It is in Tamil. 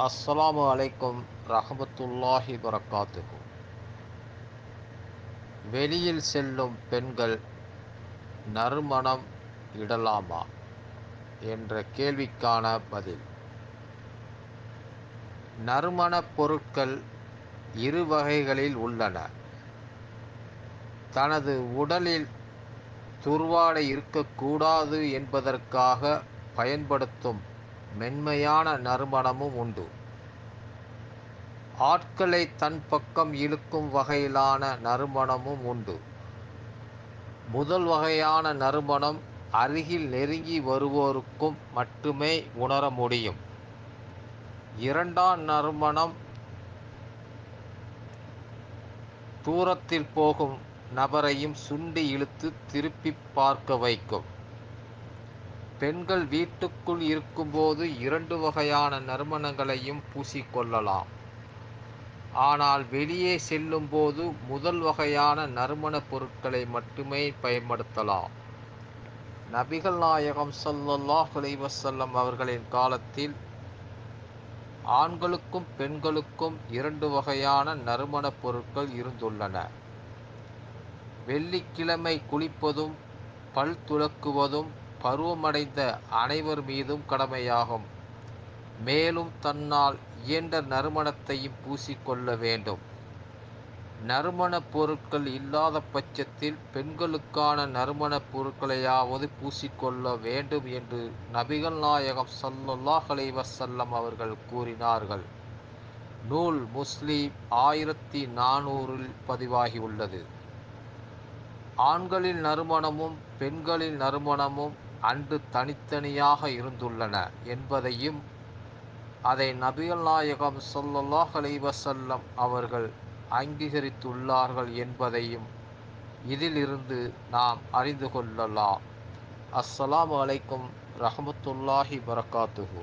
அஸ்ஸலாமு அலைக்கும் ரஹமத்துல்லாஹி வரகாத்துஹு வெளியில் செல்லும் பெண்கள் நறுமணம் இடலாமா என்ற கேள்விக்கான பதில். நறுமணப் பொருட்கள் இரு வகைகளில் உள்ளன. தனது உடலில் துர்வாடை இருக்கக்கூடாது என்பதற்காக பயன்படுத்தும் மென்மையான நறுமணமும் உண்டு. ஆட்களை தன் பக்கம் இழுக்கும் வகையிலான நறுமணமும் உண்டு. முதல் வகையான நறுமணம் அருகில் நெருங்கி வருவோருக்கும் மட்டுமே உணர முடியும். இரண்டாம் நறுமணம் தூரத்தில் போகும் நபரையும் சுண்டி இழுத்து திருப்பி பார்க்க வைக்கும். பெண்கள் வீட்டுக்குள் இருக்கும்போது இரண்டு வகையான நறுமணங்களையும் பூசிக்கொள்ளலாம். ஆனால் வெளியே செல்லும்போது முதல் வகையான நறுமணப் பொருட்களை மட்டுமே பயன்படுத்தலாம். நபிகள் நாயகம் ஸல்லல்லாஹு அலைஹி அவர்களின் காலத்தில் ஆண்களுக்கும் பெண்களுக்கும் இரண்டு வகையான நறுமணப் பொருட்கள் இருந்துள்ளன. வெள்ளிக்கிழமை குளிப்பதும் பல் துலக்குவதும் பருவமடைந்த அனைவர் மீதும் கடமையாகும். மேலும் தன்னால் இயன்ற நறுமணத்தையும் பூசிக்கொள்ள வேண்டும். நறுமணப் பொருட்கள் இல்லாத பட்சத்தில் பெண்களுக்கான நறுமணப் பொருட்களையாவது பூசிக்கொள்ள வேண்டும் என்று நபிகள் நாயகம் ஸல்லல்லாஹு அலைஹி அவர்கள் கூறினார்கள். நூல் முஸ்லீம் ஆயிரத்தி நானூறில் பதிவாகியுள்ளது. ஆண்களின் நறுமணமும் பெண்களின் நறுமணமும் அன்று தனித்தனியாக இருந்துள்ளன என்பதையும் அதை நபிகள் நாயகம் சொல்லல்லாஹ் அலைவசல்லம் அவர்கள் அங்கீகரித்துள்ளார்கள் என்பதையும் இதிலிருந்து நாம் அறிந்து கொள்ளலாம். அஸ்ஸலாம் வலைக்கும் ரஹமத்துல்லாஹி வரகாத்துஹு